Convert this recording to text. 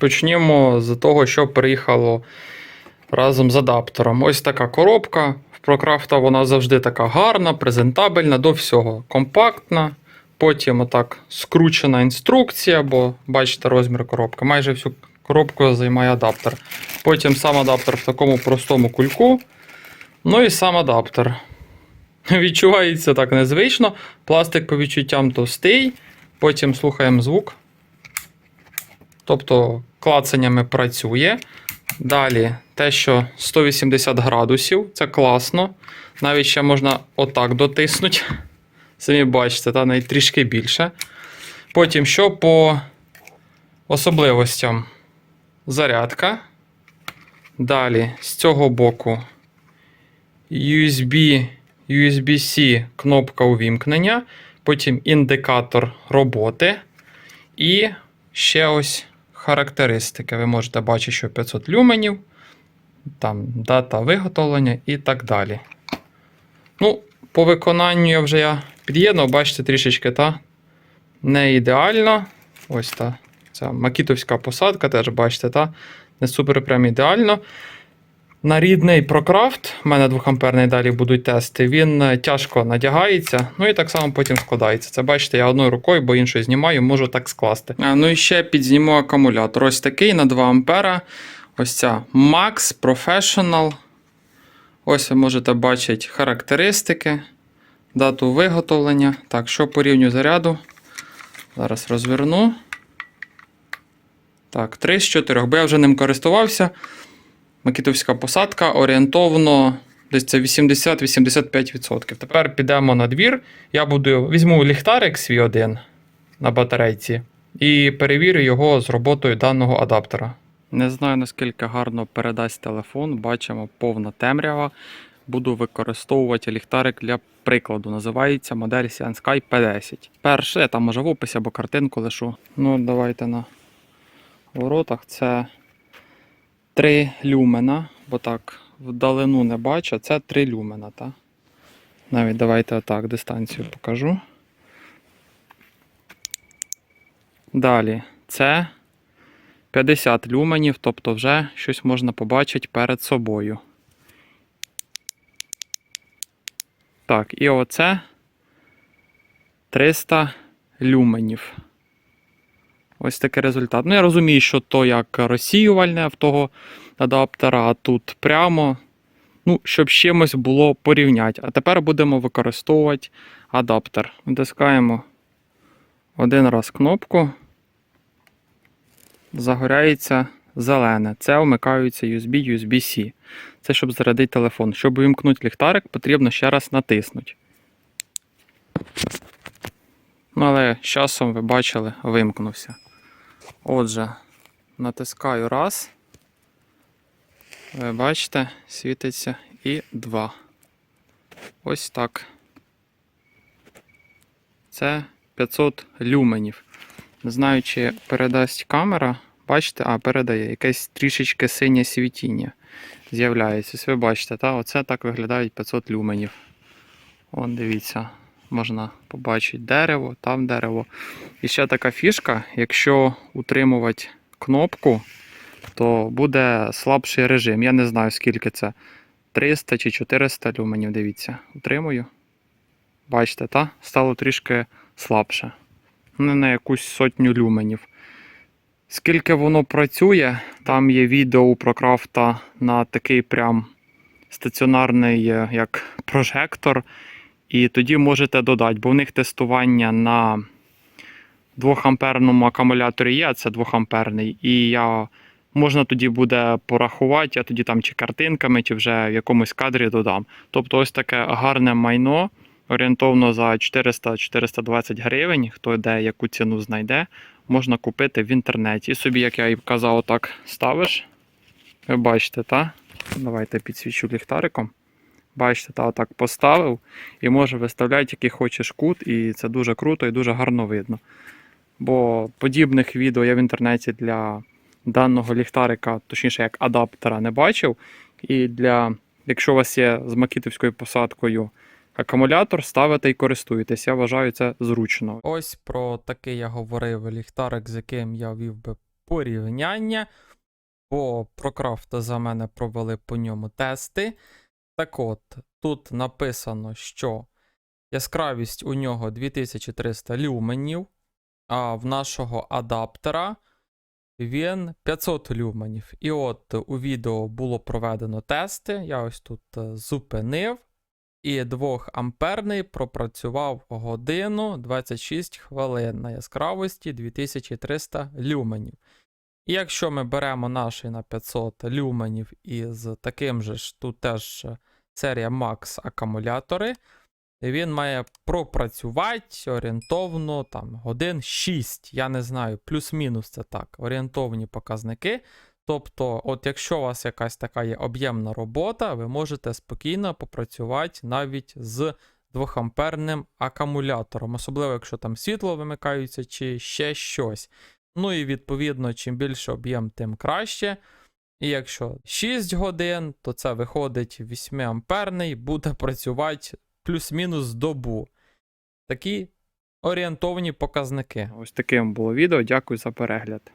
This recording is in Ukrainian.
Почнімо з того, що приїхало разом з адаптером. Ось така коробка. В Прокрафта вона завжди така гарна, презентабельна, до всього компактна. Потім отак скручена інструкція, бо бачите розмір коробки. Майже всю коробку займає адаптер. Потім сам адаптер в такому простому кульку. Ну і сам адаптер. Відчувається так незвично. Пластик по відчуттям товстий. Потім слухаємо звук. Тобто клацаннями працює. Далі те, що 180 градусів, це класно. Навіть ще можна отак дотиснути. Самі бачите, та навіть трішки більше. Потім, що по особливостям? Зарядка. Далі з цього боку USB, USB-C кнопка увімкнення. Потім індикатор роботи. І ще ось характеристики. Ви можете бачити, що 500 люменів, там дата виготовлення і так далі. Ну, по виконанню я вже я під'єднав, бачите, трішечки та не ідеально. Ось та ця макітовська посадка, теж бачите, та не супер прям ідеально. На рідний Procraft, у мене 2 амперний далі будуть тести, він е, тяжко надягається, ну і так само потім складається. Це бачите, я одною рукою, бо іншою знімаю, можу так скласти. А, ну і ще підзніму акумулятор. Ось такий на 2 ампера. Ось ця Max Professional. Ось ви можете бачити характеристики, дату виготовлення. Так, що по рівню заряду? Зараз розверну. Так, 3 з 4, бо я вже ним користувався. Макітовська посадка орієнтовно десь це 80-85%. Тепер підемо на двір. Я буду візьму ліхтарик свій один на батарейці і перевірю його з роботою даного адаптера. Не знаю наскільки гарно передасть телефон. Бачимо повна темрява. Буду використовувати ліхтарик для прикладу. Називається модель Sky P10. Перше, я там може в описі або картинку лишу. Ну, давайте на воротах. Це 3 люмена, бо так вдалину не бачу, це 3 люмена, так? Навіть давайте отак дистанцію покажу. Далі це 50 люменів, тобто вже щось можна побачити перед собою. Так, і оце 300 люменів. Ось такий результат. Ну, я розумію, що то як розсіювальне в того адаптера, а тут прямо. Ну, щоб з чимось було порівняти. А тепер будемо використовувати адаптер. Натискаємо один раз кнопку. Загоряється зелене. Це вмикаються USB, USB-C. Це щоб зарядити телефон. Щоб увімкнути ліхтарик, потрібно ще раз натиснути. Ну, але з часом ви бачили, вимкнувся. Отже, натискаю раз. Ви бачите, світиться і два. Ось так. Це 500 люменів. Не знаю, чи передасть камера. Бачите, а передає якесь трішечки синє світіння. З'являється. Ось ви бачите, та? оце так виглядають 500 люменів. Вон, дивіться, можна побачити дерево, там дерево. І ще така фішка, якщо утримувати кнопку, то буде слабший режим. Я не знаю, скільки це. 300 чи 400 люменів, дивіться. Утримую. Бачите, та? стало трішки слабше. Не на якусь сотню люменів. Скільки воно працює, там є відео у Прокрафта на такий прям стаціонарний е, як прожектор. І тоді можете додати, бо в них тестування на 2-амперному акумуляторі є, це 2-амперний. І я, можна тоді буде порахувати, я тоді там чи картинками, чи вже в якомусь кадрі додам. Тобто ось таке гарне майно, орієнтовно за 400-420 гривень, хто де яку ціну знайде, можна купити в інтернеті. І собі, як я і казав, так ставиш. Ви бачите, та? Давайте підсвічу ліхтариком. Бачите, та отак поставив і може виставляти який хочеш кут, і це дуже круто і дуже гарно видно. Бо подібних відео я в інтернеті для даного ліхтарика, точніше як адаптера, не бачив. І для, якщо у вас є з макітовською посадкою акумулятор, ставите і користуєтесь. Я вважаю це зручно. Ось про такий я говорив ліхтарик, з яким я вів би порівняння, бо ProCraft за мене провели по ньому тести. Так от, тут написано, що яскравість у нього 2300 люменів, а в нашого адаптера він 500 люменів. І от у відео було проведено тести. Я ось тут е, зупинив. І 2 амперний пропрацював годину 26 хвилин на яскравості 2300 люменів. І якщо ми беремо наш на 500 люменів із таким же ж, тут теж е, серія Max акумулятори, він має пропрацювати орієнтовно там, годин 6. Я не знаю, плюс-мінус це так, орієнтовні показники. Тобто, от якщо у вас якась така є об'ємна робота, ви можете спокійно попрацювати навіть з 2-амперним акумулятором, особливо якщо там світло вимикається чи ще щось. Ну і відповідно, чим більше об'єм, тим краще. І якщо 6 годин, то це виходить 8 амперний, буде працювати плюс-мінус добу. Такі орієнтовні показники. Ось таким було відео. Дякую за перегляд.